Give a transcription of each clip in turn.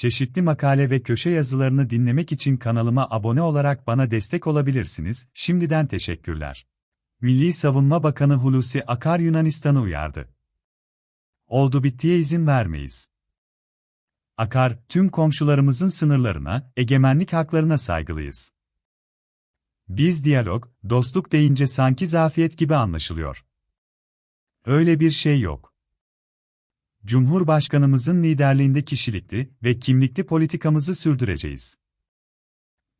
Çeşitli makale ve köşe yazılarını dinlemek için kanalıma abone olarak bana destek olabilirsiniz. Şimdiden teşekkürler. Milli Savunma Bakanı Hulusi Akar Yunanistan'ı uyardı. Oldu bittiye izin vermeyiz. Akar, tüm komşularımızın sınırlarına, egemenlik haklarına saygılıyız. Biz diyalog, dostluk deyince sanki zafiyet gibi anlaşılıyor. Öyle bir şey yok. Cumhurbaşkanımızın liderliğinde kişilikli ve kimlikli politikamızı sürdüreceğiz.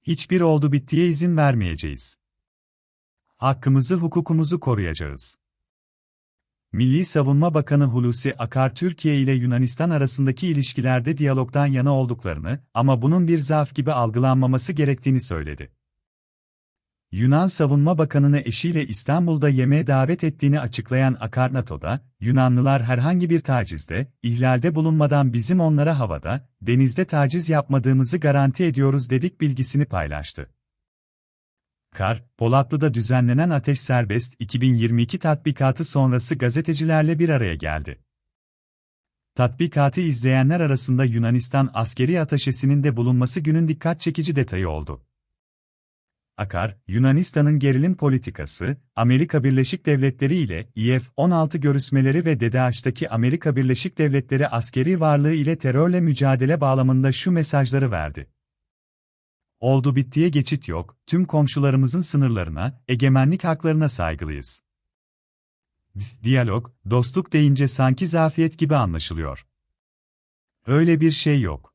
Hiçbir oldu bittiye izin vermeyeceğiz. Hakkımızı, hukukumuzu koruyacağız. Milli Savunma Bakanı Hulusi Akar Türkiye ile Yunanistan arasındaki ilişkilerde diyalogdan yana olduklarını ama bunun bir zaaf gibi algılanmaması gerektiğini söyledi. Yunan Savunma Bakanı'nı eşiyle İstanbul'da yemeğe davet ettiğini açıklayan Akarnato'da, Yunanlılar herhangi bir tacizde, ihlalde bulunmadan bizim onlara havada, denizde taciz yapmadığımızı garanti ediyoruz dedik bilgisini paylaştı. Kar, Polatlı'da düzenlenen Ateş Serbest 2022 tatbikatı sonrası gazetecilerle bir araya geldi. Tatbikatı izleyenler arasında Yunanistan askeri ateşesinin de bulunması günün dikkat çekici detayı oldu. Akar, Yunanistan'ın gerilim politikası, Amerika Birleşik Devletleri ile IF-16 görüşmeleri ve DDH'daki Amerika Birleşik Devletleri askeri varlığı ile terörle mücadele bağlamında şu mesajları verdi. Oldu bittiye geçit yok, tüm komşularımızın sınırlarına, egemenlik haklarına saygılıyız. Diyalog, dostluk deyince sanki zafiyet gibi anlaşılıyor. Öyle bir şey yok.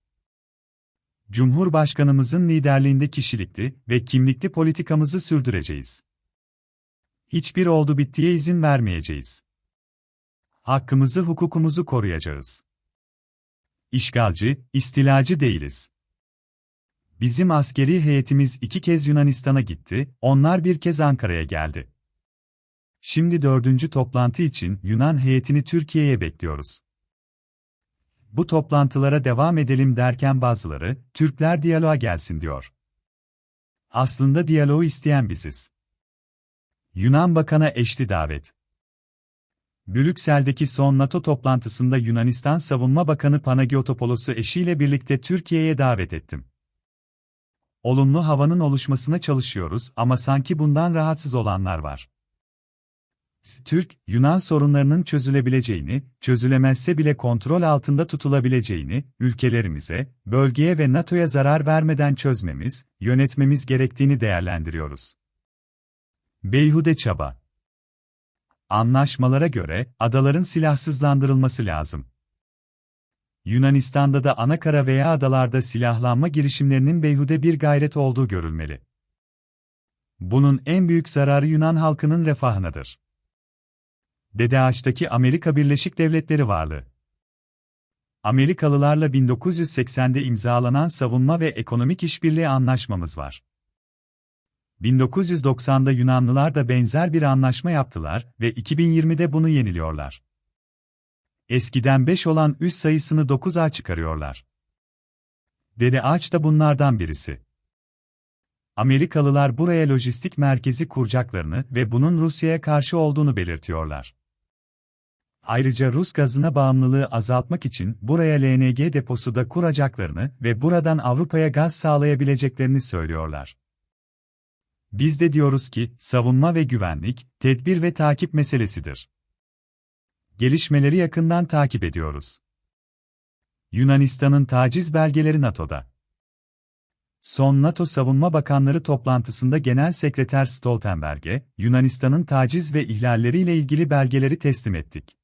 Cumhurbaşkanımızın liderliğinde kişilikli ve kimlikli politikamızı sürdüreceğiz. Hiçbir oldu bittiye izin vermeyeceğiz. Hakkımızı, hukukumuzu koruyacağız. İşgalci, istilacı değiliz. Bizim askeri heyetimiz iki kez Yunanistan'a gitti, onlar bir kez Ankara'ya geldi. Şimdi dördüncü toplantı için Yunan heyetini Türkiye'ye bekliyoruz. Bu toplantılara devam edelim derken bazıları, Türkler diyaloğa gelsin diyor. Aslında diyaloğu isteyen biziz. Yunan Bakan'a eşli davet. Brüksel'deki son NATO toplantısında Yunanistan Savunma Bakanı Panagiotopolos'u eşiyle birlikte Türkiye'ye davet ettim. Olumlu havanın oluşmasına çalışıyoruz ama sanki bundan rahatsız olanlar var. Türk-Yunan sorunlarının çözülebileceğini, çözülemezse bile kontrol altında tutulabileceğini, ülkelerimize, bölgeye ve NATO'ya zarar vermeden çözmemiz, yönetmemiz gerektiğini değerlendiriyoruz. Beyhude çaba. Anlaşmalara göre adaların silahsızlandırılması lazım. Yunanistan'da da anakara veya adalarda silahlanma girişimlerinin beyhude bir gayret olduğu görülmeli. Bunun en büyük zararı Yunan halkının refahınadır. DDH'daki Amerika Birleşik Devletleri varlığı. Amerikalılarla 1980'de imzalanan savunma ve ekonomik işbirliği anlaşmamız var. 1990'da Yunanlılar da benzer bir anlaşma yaptılar ve 2020'de bunu yeniliyorlar. Eskiden 5 olan üst sayısını 9'a çıkarıyorlar. Dede Ağaç da bunlardan birisi. Amerikalılar buraya lojistik merkezi kuracaklarını ve bunun Rusya'ya karşı olduğunu belirtiyorlar. Ayrıca Rus gazına bağımlılığı azaltmak için buraya LNG deposu da kuracaklarını ve buradan Avrupa'ya gaz sağlayabileceklerini söylüyorlar. Biz de diyoruz ki, savunma ve güvenlik, tedbir ve takip meselesidir. Gelişmeleri yakından takip ediyoruz. Yunanistan'ın taciz belgeleri NATO'da. Son NATO Savunma Bakanları toplantısında Genel Sekreter Stoltenberg'e, Yunanistan'ın taciz ve ihlalleriyle ilgili belgeleri teslim ettik.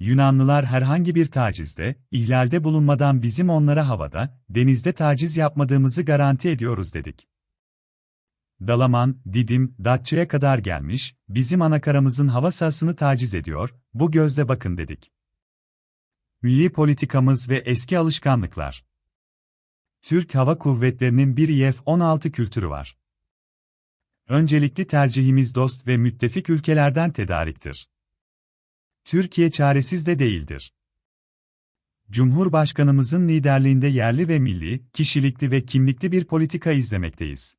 Yunanlılar herhangi bir tacizde, ihlalde bulunmadan bizim onlara havada, denizde taciz yapmadığımızı garanti ediyoruz dedik. Dalaman, Didim, Datça'ya kadar gelmiş, bizim anakaramızın hava sahasını taciz ediyor, bu gözle bakın dedik. Milli politikamız ve eski alışkanlıklar. Türk Hava Kuvvetleri'nin bir IF-16 kültürü var. Öncelikli tercihimiz dost ve müttefik ülkelerden tedariktir. Türkiye çaresiz de değildir. Cumhurbaşkanımızın liderliğinde yerli ve milli, kişilikli ve kimlikli bir politika izlemekteyiz.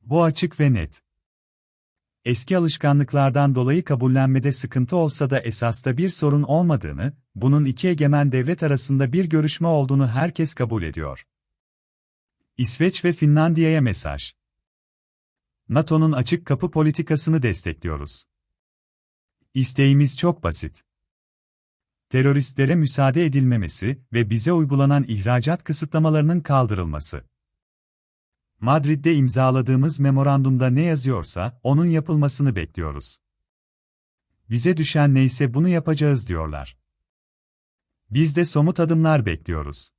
Bu açık ve net. Eski alışkanlıklardan dolayı kabullenmede sıkıntı olsa da esasta bir sorun olmadığını, bunun iki egemen devlet arasında bir görüşme olduğunu herkes kabul ediyor. İsveç ve Finlandiya'ya mesaj. NATO'nun açık kapı politikasını destekliyoruz. İsteğimiz çok basit. Teröristlere müsaade edilmemesi ve bize uygulanan ihracat kısıtlamalarının kaldırılması. Madrid'de imzaladığımız memorandumda ne yazıyorsa onun yapılmasını bekliyoruz. Bize düşen neyse bunu yapacağız diyorlar. Biz de somut adımlar bekliyoruz.